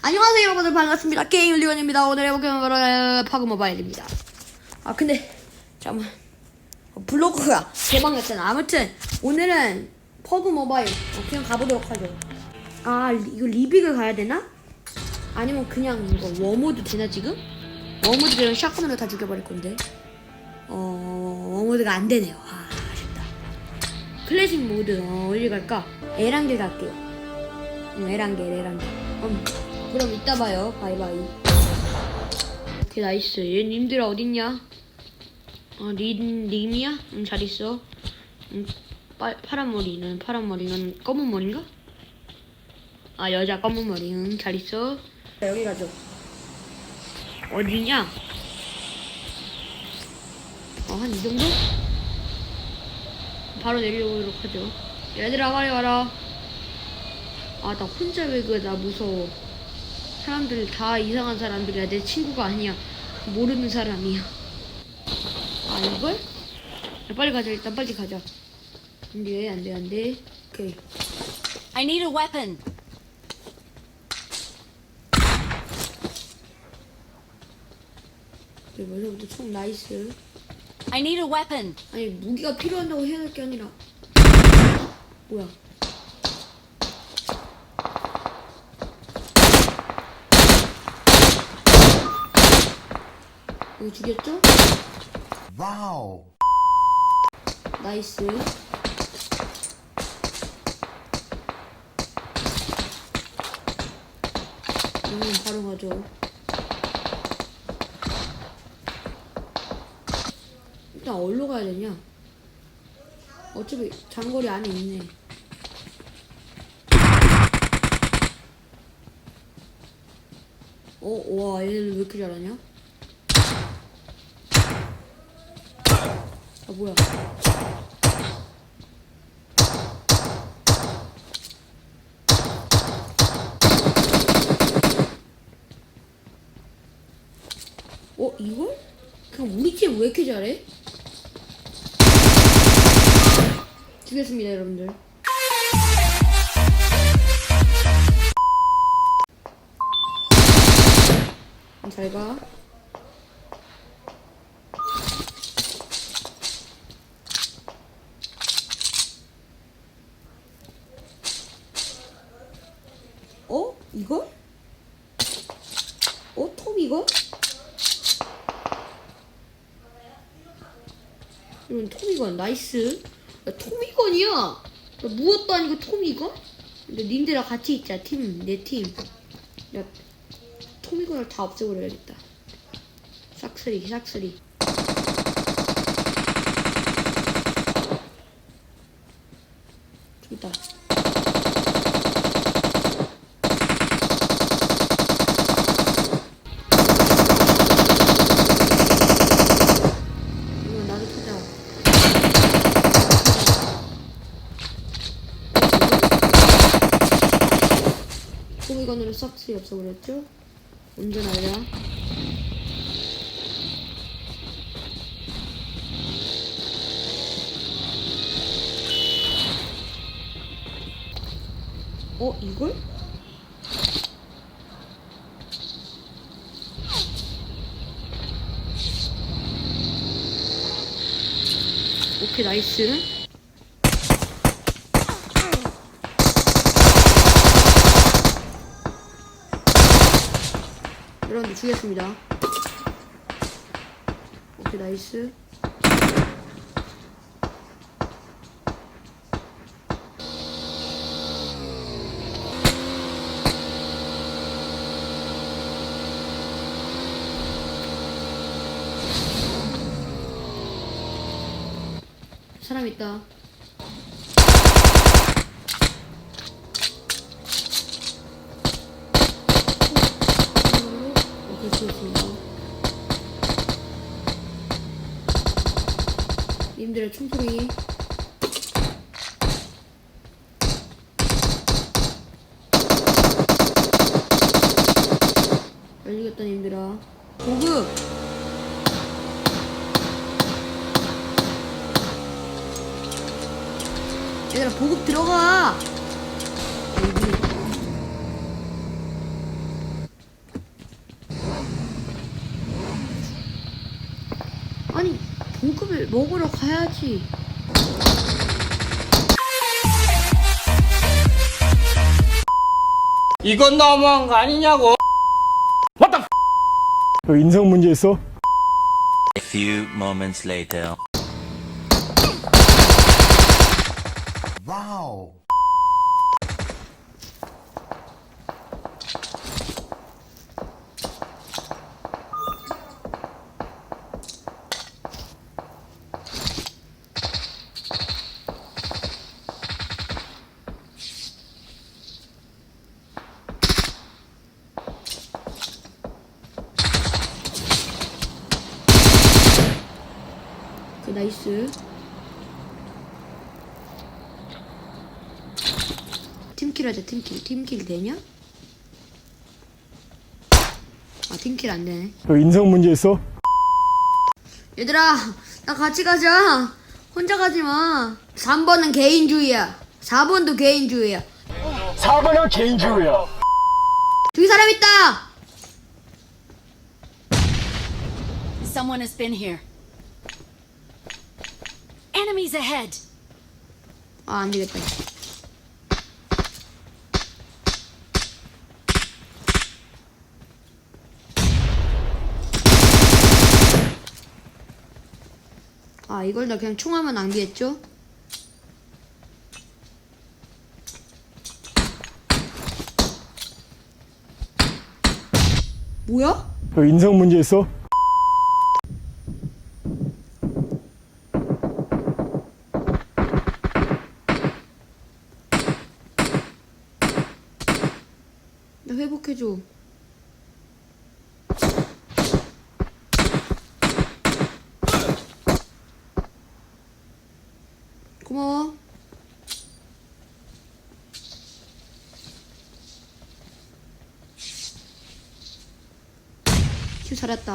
안녕하세요 여러분들. 반갑습니다. 게임 리원입니다. 오늘 해볼게요. 바로 파그 모바일입니다. 아 근데 잠깐만. 어, 블로그가 개방했잖아. 아무튼 오늘은 퍼그 모바일. 어, 그냥 가보도록 하죠. 아 리- 이거 리빅을 가야 되나? 아니면 그냥 이거 워모드 되나 지금? 워모드 그냥 샷건으로 다 죽여버릴 건데. 어 워모드가 안 되네요. 아 아쉽다. 클래식 모드 어 어디 갈까? 에란길 갈게요. 에란길 음, 그럼 이따 봐요. 바이바이. 오케이 나이스. 얘 님들 어딨냐? 어 린, 림이야? 응 잘 있어. 응 파, 파란 머리. 는 파란 머리. 는 검은 머리인가? 아 여자 검은 머리. 응 잘 있어. 여기 가죠. 어디냐? 어 한 이 정도? 바로 내려오도록 하죠. 얘들아 빨리 와라. 아 나 혼자 왜 그래? 나 무서워 사람들 다 이상한 사람들이야. 내 친구가 아니야. 모르는 사람이야. 아 이걸? 야, 빨리 가자 일단 빨리 가자. 안 돼 안 돼 안 돼. 오케이. I need a weapon. 오케이 벌써부터 총 나이스. I need a weapon. 아니 무기가 필요한다고 해야 될 게 아니라. 뭐야 이거 죽였죠? Wow. 나이스 음 바로 가죠 일단 어디로 가야 되냐 어차피 장거리 안에 있네 어? 와 얘들 왜 이렇게 잘하냐? 아 뭐야 어 이걸? 그냥 우리 팀 왜 이렇게 잘해? 죽겠습니다 여러분들 잘 가 어? 이걸? 어? 톱 이거? 이건 토미건 나이스. 야, 토미건이야. 야, 무엇도 아니고 토미건? 근데 님들랑 같이 있자 팀내팀 야 토미건을 다 없애버려야겠다. 싹쓸이 싹쓸이. 저기 있다 이거 나도 찾아 토미건으로 싹쓸이 없애버렸죠? 운전하랴 어 이걸? 오케이 나이스 여러분들 죽였습니다. 오케이 나이스. 사람 있다 죽였습니다 님들의 총소리 열리겠다 님들아. 보급! 얘들아 보급 들어가 여기 수업을 먹으러 가야지. 이건 너무한 거 아니냐고. 너 인성 문제 있어? A few moments later. Wow. 그 나이스. 팀킬 하자 팀킬. 팀킬 되냐? 아 팀킬 안 되네. 너 인성 문제 있어? 얘들아, 나 같이 가자. 혼자 가지 마. 3번은 개인주의야. 4번도 개인주의야. 4번은 개인주의야. 저기 사람 있다! Someone has been here. Enemies ahead. 아, 안 되겠다. 아, 이걸 다 그냥 총하면 낭비했죠? 뭐야? 너 인성 문제 있어? 나 회복해줘. 고마워. 휴 잘했다.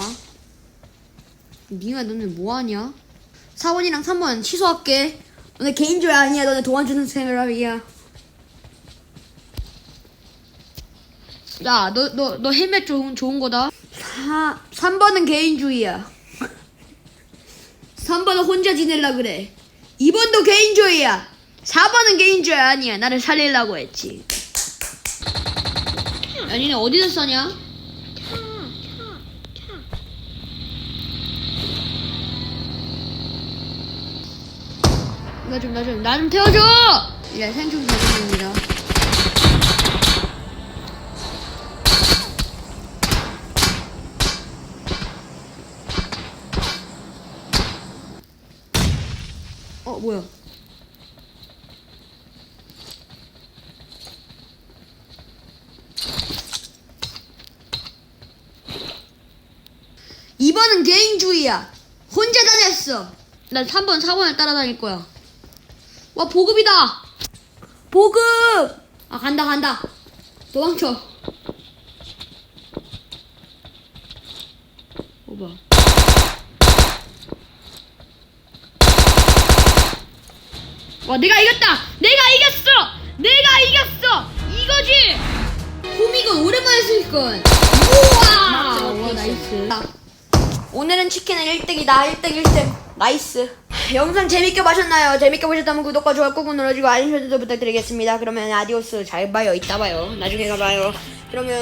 니가 너네 뭐하냐? 4번이랑 3번 취소할게. 너네 개인조야 아니야. 너네 도와주는 생활이야. 야, 너, 너, 너 헬멧 좋은, 좋은 거다. 4, 3번은 개인주의야. 3번은 혼자 지낼라 그래. 2번도 개인주의야. 4번은 개인주의 아니야. 나를 살리려고 했지. 야, 니네 어디서 써냐? 나 좀, 나 좀, 나 좀 태워줘! 야, 생충 사진입니다. 어, 뭐야? 이번은 개인주의야. 혼자 다녔어. 난 3번, 4번을 따라다닐 거야. 와, 보급이다! 보급! 아, 간다, 간다. 도망쳐. 오바. 와 내가 이겼다. 내가 이겼어. 내가 이겼어. 이거지. 호미건 오랜만에 쓰니건 우와. 와 나이스. 오늘은 치킨은 1등이다. 1등 1등. 나이스 영상 재밌게 보셨나요? 재밌게 보셨다면 구독과 좋아요 꾹 눌러주고 알림 설정도 부탁드리겠습니다. 그러면 아디오스 잘 봐요. 이따 봐요. 나중에 가봐요. 그러면